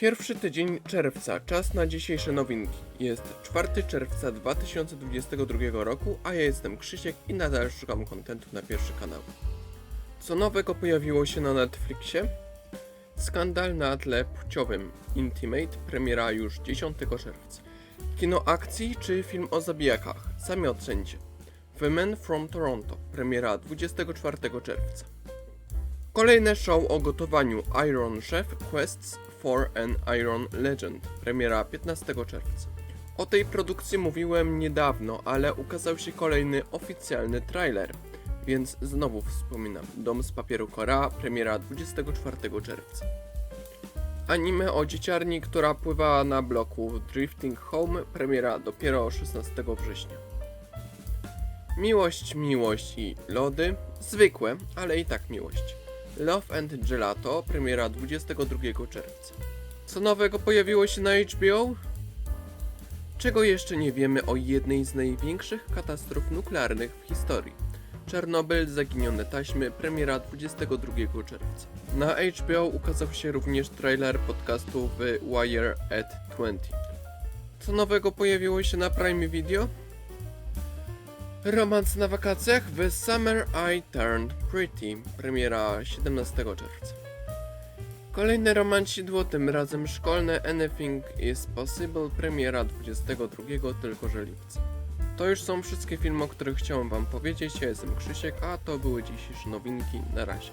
Pierwszy tydzień czerwca, czas na dzisiejsze nowinki. Jest 4 czerwca 2022 roku, a ja jestem Krzysiek i nadal szukam kontentu na pierwszy kanał. Co nowego pojawiło się na Netflixie? Skandal na tle płciowym. Intimate premiera już 10 czerwca. Kino akcji czy film o zabijakach? Sami ocencie. The Man from Toronto premiera 24 czerwca. Kolejne show o gotowaniu Iron Chef Quests for an Iron Legend, premiera 15 czerwca. O tej produkcji mówiłem niedawno, ale ukazał się kolejny oficjalny trailer, więc znowu wspominam. Dom z papieru Kora, premiera 24 czerwca. Anime o dzieciarni, która pływała na bloku Drifting Home, premiera dopiero 16 września. Miłość, miłość i lody. Zwykłe, ale i tak miłość. Love and Gelato, premiera 22 czerwca. Co nowego pojawiło się na HBO? Czego jeszcze nie wiemy o jednej z największych katastrof nuklearnych w historii? Czarnobyl, zaginione taśmy, premiera 22 czerwca. Na HBO ukazał się również trailer podcastu The Wire at 20. Co nowego pojawiło się na Prime Video? Romans na wakacjach The Summer I Turned Pretty, premiera 17 czerwca. Kolejne romansidło, tym razem szkolne Anything is Possible, premiera 22 tylko że lipca. To już są wszystkie filmy, o których chciałem wam powiedzieć. Ja jestem Krzysiek, a to były dzisiejsze nowinki. Na razie.